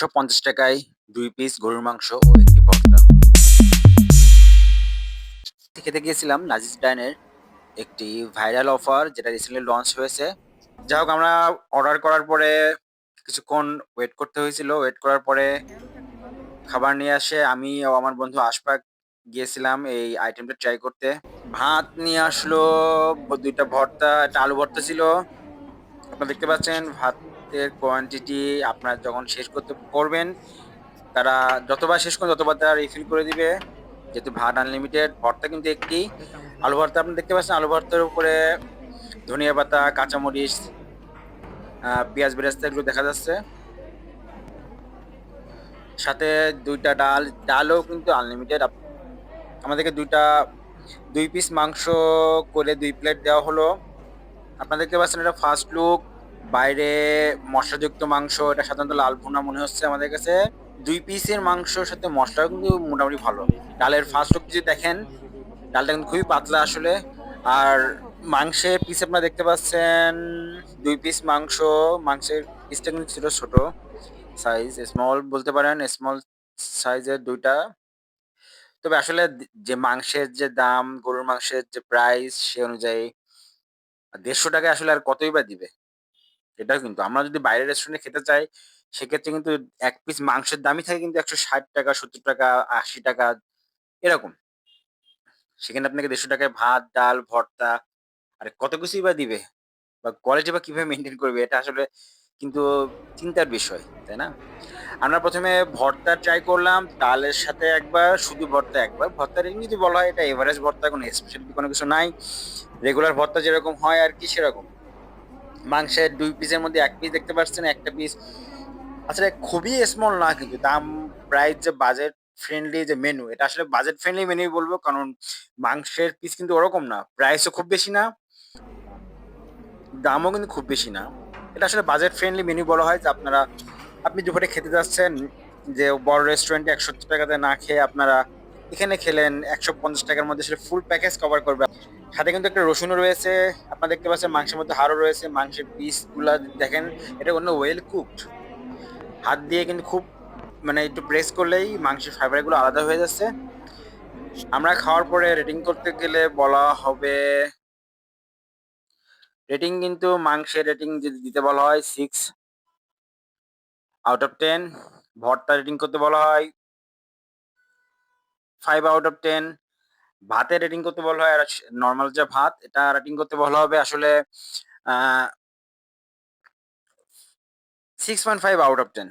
একশো পঞ্চাশ টাকায় দুই পিস গরুর মাংস ও একটি ভর্তা। খেতে গিয়েছিলাম নাজিস ডাইনের একটি ভাইরাল অফার যেটা রিসেন্টলি লঞ্চ হয়েছে। যাই হোক, আমরা অর্ডার করার পরে কিছুক্ষণ ওয়েট করতে হয়েছিল। ওয়েট করার পরে খাবার নিয়ে আসে। আমি ও আমার বন্ধু আশফাক গিয়েছিলাম এই আইটেমটা ট্রাই করতে। ভাত নিয়ে আসলো, দুইটা ভর্তা, একটা আলু ভর্তা ছিল। আপনারা দেখতে পাচ্ছেন ভাতের কোয়ান্টিটি আপনার যখন শেষ করতে করবেন তারা যতবার শেষ করবেন, ততবার তারা রিফিল করে দিবে। যেহেতু ভাত আনলিমিটেড ভর্তা কিন্তু একটি। আলু ভর্তা আপনি দেখতে পাচ্ছেন, আলু ভর্তার উপরে ধনিয়া পাতা, কাঁচামরিচ পেঁয়াজ বেরেস্তা এগুলো দেখা যাচ্ছে। সাথে দুইটা ডাল, ডালও কিন্তু আনলিমিটেড আমাদেরকে দুইটা, দুই পিস মাংস করে দুই প্লেট দেওয়া হলো। আপনারা দেখতে পাচ্ছেন এটা ফার্স্ট লুক বাইরে মশলাযুক্ত মাংস, এটা সাধারণত লাল ভুনা মনে হচ্ছে আমাদের কাছে। দুই পিসের মাংসর সাথে মশলাও কিন্তু মোটামুটি ভালো। ডালের ফার্স্ট লুক যদি দেখেন, ডালটা কিন্তু খুবই পাতলা আসলে। আর মাংসের পিস আপনারা দেখতে পাচ্ছেন, দুই পিস মাংস। মাংসের পিসটা কিন্তু ছিল ছোট সাইজ স্মল বলতে পারেন স্মল সাইজের দুইটা। তবে আসলে যে মাংসের যে দাম, গরুর মাংসের যে প্রাইস সে অনুযায়ী দেড়শো টাকায় আসলে আর কতই বা দিবে? এটাও কিন্তু, আমরা যদি বাইরের রেস্টুরেন্টে খেতে চাই, সেক্ষেত্রে কিন্তু এক পিস মাংসের দামই থাকে কিন্তু একশো ষাট টাকা, সত্তর টাকা, আশি টাকা, এরকম। সেখানে আপনাকে দেড়শো টাকায় ভাত, ডাল, ভর্তা, আর কত কিছুই বা দিবে, বা কোয়ালিটি বা কীভাবে মেনটেন করবে, এটা আসলে কিন্তু চিন্তার বিষয়, তাই না? আমরা প্রথমে ভর্তা ট্রাই করলাম, ডালের সাথে একবার, শুধু ভর্তা একবার। ভর্তা রেটিং যদি বলা হয় এটা এভারেজ ভর্তা, কোনো স্পেশাল কোনো কিছু নাই। রেগুলার ভর্তা যেরকম হয় আর কি সেরকম। মাংসের দুই পিসের মধ্যে এক পিস দেখতে পাচ্ছেন, একটা পিস আসলে খুবই স্মল না, কিন্তু দাম প্রাইস যে বাজেট ফ্রেন্ডলি যে মেনু এটা আসলে বাজেট ফ্রেন্ডলি মেনু বলব, কারণ মাংসের পিস কিন্তু ওরকম না প্রাইসও খুব বেশি না, দামও কিন্তু খুব বেশি না। এটা আসলে বাজেট ফ্রেন্ডলি মেনু বলা হয়, যে আপনারা, আপনি দুপুরে খেতে যাচ্ছেন, যে বড় রেস্টুরেন্টে একশো টাকাতে না খেয়ে আপনারা এখানে খেলেন একশো পঞ্চাশ টাকার মধ্যে সেটা ফুল প্যাকেজ কভার করবে। সাথে কিন্তু একটা রসুনও রয়েছে, আপনারা দেখতে পাচ্ছেন মাংসের মধ্যে হাড়ও রয়েছে, মাংসের পিসগুলো দেখেন, এটা অন্য ওয়েল কুকড হাত দিয়ে কিন্তু খুব মানে একটু প্রেস করলেই মাংসের ফাইবারগুলো আলাদা হয়ে যাচ্ছে। আমরা খাওয়ার পরে রেটিং করতে গেলে বলা হবে রেটিং কিন্তু মাংসের রেটিং যদি দিতে বলা হয় সিক্স আউট অফ টেন ভর্তা রেটিং করতে বলা হয় ফাইভ আউট অফ টেন ভাতে রেটিং করতে বলা হয় নর্মাল যে ভাত, এটা রেটিং করতে বলা হবে আসলে six point five out of ten